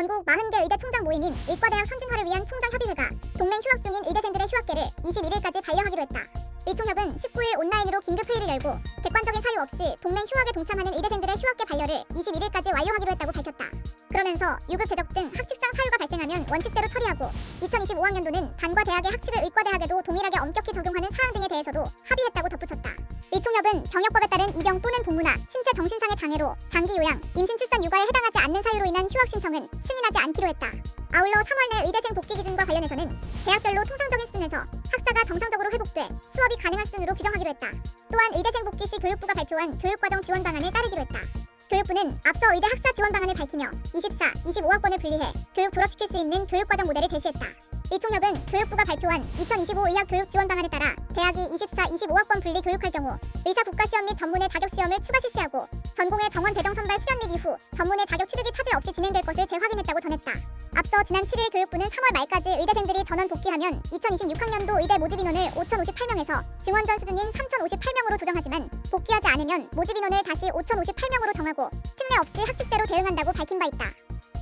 전국 40개 의대 총장 모임인 의과대학 선진화를 위한 총장 협의회가 동맹 휴학 중인 의대생들의 휴학계를 21일까지 반려하기로 했다. 이 총협은 19일 온라인으로 긴급 회의를 열고 객관적인 사유 없이 동맹 휴학에 동참하는 의대생들의 휴학계 반려를 21일까지 완료하기로 했다고 밝혔다. 그러면서 유급 제적 등 학칙상 사유가 발생하면 원칙대로 처리하고 2025학년도는 단과 대학의 학칙을 의과대학에도 동일하게 엄격히 적용하는 사항 등에 대해서도 합의했다고 덧붙였다. 이 총협은 병역법에 따른 입영 또는 복무나 신체 정신상의 장애로 장기 요양, 임신 출산 육아에 해당하지 않는 사유로 인한 휴학 신청은 승인하지 않기로 했다. 아울러 3월 내 의대생 복귀 기준과 관련해서는 대학별로 통상적인 수준에서 학사가 정상적으로 회복돼 수업이 가능한 수준으로 규정하기로 했다. 또한 의대생 복귀 시 교육부가 발표한 교육과정 지원 방안을 따르기로 했다. 교육부는 앞서 의대 학사 지원 방안을 밝히며 24, 25학번을 분리해 교육 졸업시킬 수 있는 교육과정 모델을 제시했다. 이 총협은 교육부가 발표한 2025 의학 교육 지원 방안에 따라 대학이 24, 25학번 분리 교육할 경우 의사 국가 시험 및 전문의 자격 시험을 추가 실시하고 전공의 정원 배정 선발 수련 및 이후 전문의 자격 취득이 차질 없이 진행될 것을 재확인했다고 전했다. 앞서 지난 7일 교육부는 3월 말까지 의대생들이 전원 복귀하면 2026학년도 의대 모집 인원을 5,058명에서 증원 전 수준인 3,058명으로 조정하지만 복귀하지 않으면 모집 인원을 다시 5,058명으로 정하고 특례 없이 학칙대로 대응한다고 밝힌 바 있다.